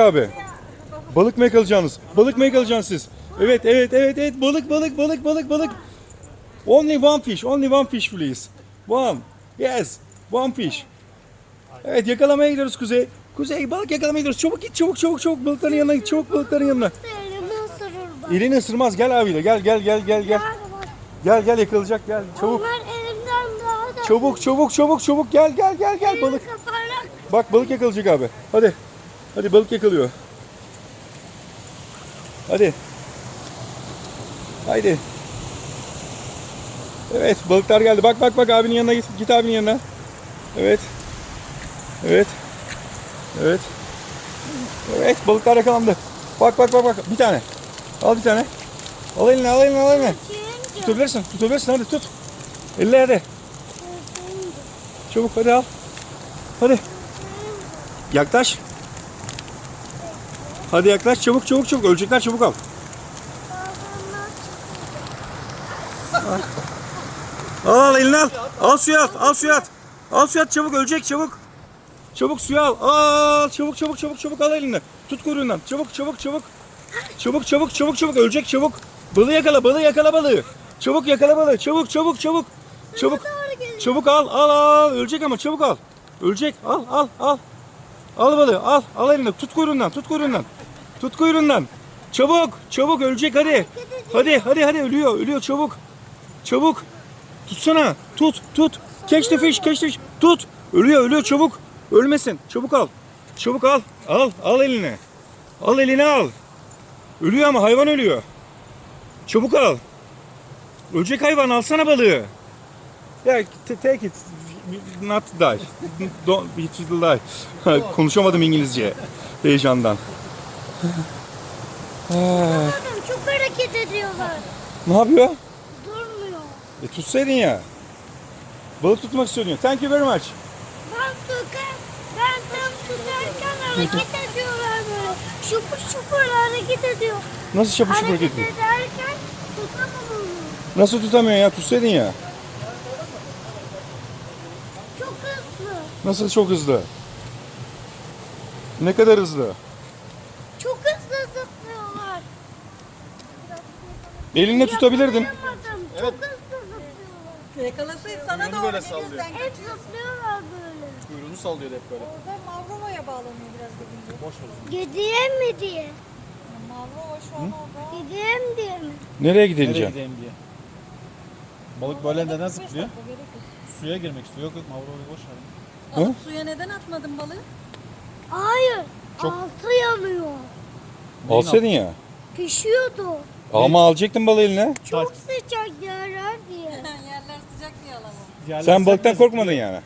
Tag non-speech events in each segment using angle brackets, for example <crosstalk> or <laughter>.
abi. Balık mı yakalayacaksınız? Balık mı yakalayacaksınız siz? Evet, evet, evet, evet. Balık, balık, balık, balık, balık. Only one fish, only one fish please. One. Yes, one fish. Evet, yakalamaya gidiyoruz Kuzey. Kuzey, balık yakalamaya gidiyoruz. Çabuk git, çabuk, çabuk, çabuk. Balıkların yanına git, çabuk balıkların yanına. Elini ısırmaz. Gel abiyle, gel, gel, gel, gel, gel. Gel, gel yakalayacak, gel. Çabuk. Çabuk, çabuk, çabuk, çabuk. Gel, gel, gel, gel balık. Bak balık yakalayacak abi. Hadi. Hadi balık yakalıyor. Hadi. Haydi. Evet balıklar geldi. Bak bak bak abinin yanına git. Git abinin yanına. Evet. Evet. Evet. Evet balıklar yakalandı. Bak bak bak bak. Bir tane. Al bir tane. Al eline al eline al eline. Tutabilirsin. Tutabilirsin hadi tut. Elle hadi. Çabuk hadi al. Hadi. Yaklaş. Hadi yaklaş çabuk çabuk çabuk. Ölecekler çabuk al. Al al eline al. Al suya at. Al suya at. Al suya at çabuk ölecek çabuk. Çabuk suya al. Al çabuk çabuk çabuk çabuk al eline. Tut kuyruğundan. Çabuk çabuk çabuk. Çabuk çabuk çabuk çabuk ölecek çabuk. Balığı yakala balığı yakala balığı. Çabuk yakala balığı. Çabuk çabuk çabuk. Çabuk. Çabuk al al al. Ölecek ama çabuk al. Ölecek. Al al al. Al balığı al. Al eline. Tut kuyruğundan. Tut kuyruğundan. Tut kuyruğundan. Çabuk. Çabuk ölecek hadi. Hadi hadi hadi ölüyor. Ölüyor çabuk. Çabuk. Tutsana. Tut tut. Catch the fish. Catch the fish. Tut. Ölüyor ölüyor çabuk. Ölmesin. Çabuk al. Çabuk al. Al. Al eline. Al eline al. Ölüyor ama hayvan ölüyor. Çabuk al. Ölecek hayvan alsana balığı. Ya take it. Not die. Don't it will die. <laughs> Konuşamadım İngilizce heyecandan. Bakın çok hareket ediyorlar. ne yapıyor? Durmuyor. E tutsaydın ya. Balık tutmak istiyordun. Thank you very much. Ben tutar, ben tam tutarken hareket ediyorlar böyle. Şupur şupur hareket ediyor. Nasıl şapır şapır Hareket gidiyor? ederken tutamam onu. Nasıl tutamıyorsun ya? Tutsaydın ya. Çok hızlı. Nasıl çok hızlı? Ne kadar hızlı? Zıplıyorlar. Elinle tutabilirdin. Zıplıyorlar. Yakalasaydı sana Yönü doğru böyle geliyor sallıyor. sen Hep kaçıyorsun. zıplıyorlar böyle. Kuyruğunu sallıyor hep böyle. Orada Mavrova'ya bağlanıyor biraz dediğin gibi. Boş ver. Gideyim mi diye. Mavrova şu an orada. Gideyim diye mi? Nereye Nereye gideceksin? gideyim diye. Balık böyle neden zıplıyor? Suya girmek istiyor. Yok yok Mavro'yu boş ver. Alıp suya neden atmadın balığı? Hayır. Çok- Altı yanıyor. Alsaydın ya. Pişiyordu. Ama alacaktın balığı eline. Çok sıcak yarar diye. <laughs> Yerler sıcak diye alamam. Yerler Sen sıcak balıktan diye zıplıyor. korkmadın yani.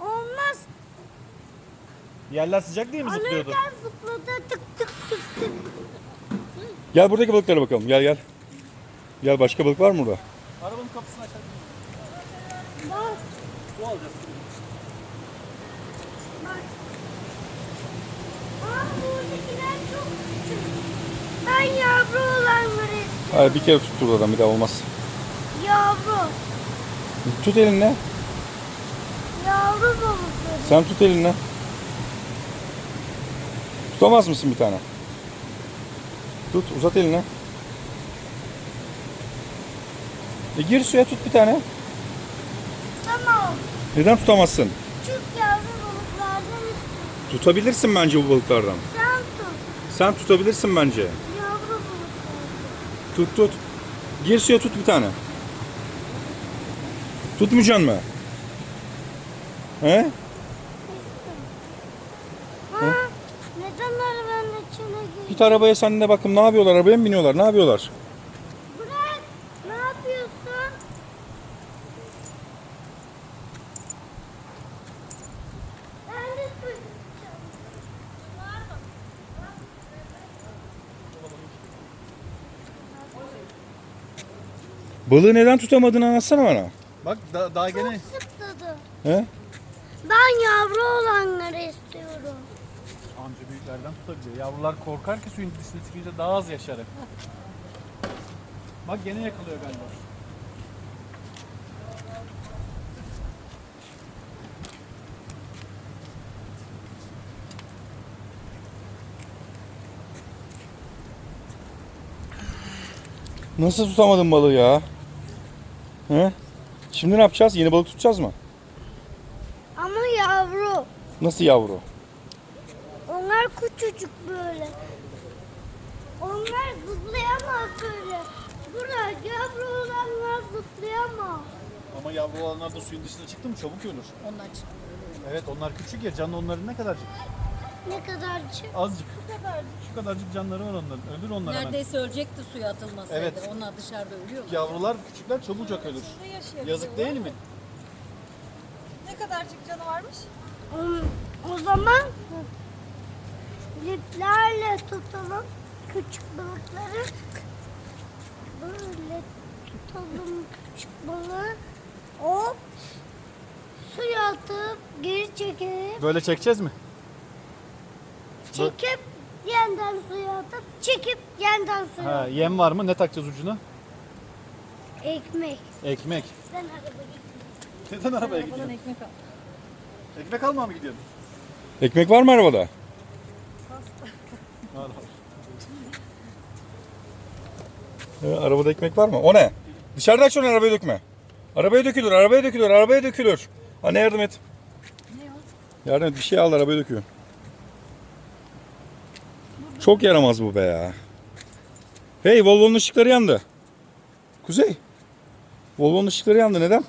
Olmaz. Yerler sıcak diye mi zıplıyordu? Alırken zıpladı tık tık tık tık. Gel buradaki balıklara bakalım. Gel gel. Gel başka balık var mı burada? Arabanın kapısını açar. Bak Su alacağız. bak. Aa buradakiler çok küçük. Ben yavru olanları istiyorum. Hayır bir kere tuttur adam bir daha olmaz. Yavru. Tut elinle. Yavru balıkları. Sen tut elinle. Tutamaz mısın bir tane? Tut uzat eline. E gir suya tut bir tane. Tamam. Neden tutamazsın? Küçük yavru balıklardan istiyorum. Tutabilirsin bence bu balıklardan. Sen tut. Sen tutabilirsin bence. Tut tut. Gir suya tut bir tane. Tutmayacaksın mı? He? Ha? Neden arabanın içine gir? Git arabaya sen de bakın ne yapıyorlar? Arabaya mı biniyorlar? Ne yapıyorlar? Balığı neden tutamadın anlatsana bana. Bak da, daha Çok gene. sıkladı. He? Ben yavru olanları istiyorum. Anca büyüklerden tutabiliyor. Yavrular korkar ki suyun dibine çıkınca daha az yaşarır. Bak gene yakalıyor galiba. Nasıl tutamadın balığı ya? He? Şimdi ne yapacağız? Yeni balık tutacağız mı? Ama yavru. Nasıl yavru? Onlar küçücük böyle. Onlar zıplayamaz böyle. Burada yavru olanlar zıplayamaz. Ama yavru olanlar da suyun dışına çıktı mı çabuk ölür. Onlar çıktı. Evet onlar küçük ya canlı onların ne kadarcık? Ne kadarcık. Azıcık. Şu kadarcık canları var onların. Ölür onlar hemen. Neredeyse ölecekti suya atılmasaydı. Evet. Onlar dışarıda ölüyor. Yavrular küçükler çabucak ölür. Yazık değil mi? Ne kadarcık canı varmış? O, o zaman liplerle tutalım küçük balıkları. Böyle tutalım küçük balığı. Hop suya atıp geri çekip Böyle çekeceğiz mi? Çekip yeniden suya atıp çekip yeniden suya Ha, atıp. yem var mı? Ne takacağız ucuna? Ekmek. Ekmek. Ben araba Neden arabaya gidiyorsun? ekmek al. Ekmek almaya mı gidiyorsun? Ekmek var mı arabada? Var var. Ee, arabada ekmek var mı? O ne? Dışarıda aç onu arabaya dökme. Arabaya dökülür, arabaya dökülür, arabaya dökülür. Anne yardım et. Ne o? Yardım et bir şey al arabaya döküyor. Çok yaramaz bu be ya. Hey Volvo'nun ışıkları yandı. Kuzey. Volvo'nun ışıkları yandı neden?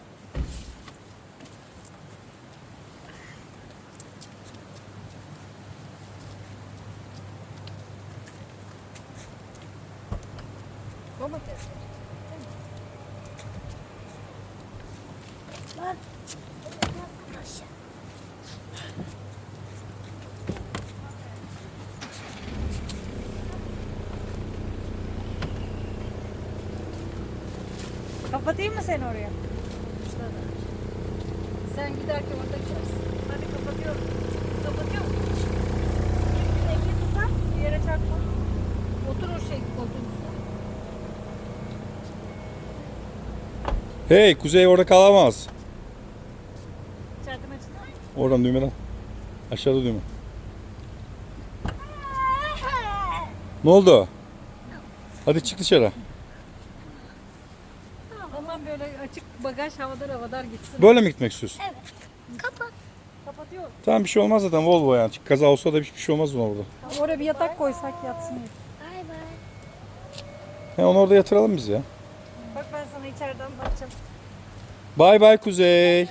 Domates. Kapatayım mı seni oraya? Sen giderken orada içersin. Hadi kapatıyorum. Kapatıyor musun? Elini tutar, bir yere çarpma. Otur o şey koltuğun. Hey Kuzey orada kalamaz. İçeriden açın. Oradan düğmeden. Aşağıda düğme. Ne oldu? Hadi çık dışarı. Tamam böyle açık bagaj havadar havadar gitsin. Böyle mi gitmek istiyorsun? Evet. Kapat. Kapatıyor. Tamam bir şey olmaz zaten Volvo yani. Kaza olsa da hiçbir şey olmaz buna burada. Oraya bir yatak koysak yatsın. Bay bay. He, onu orada yatıralım biz ya. Bak ben sana içeriden bakacağım. Bay bay Kuzey.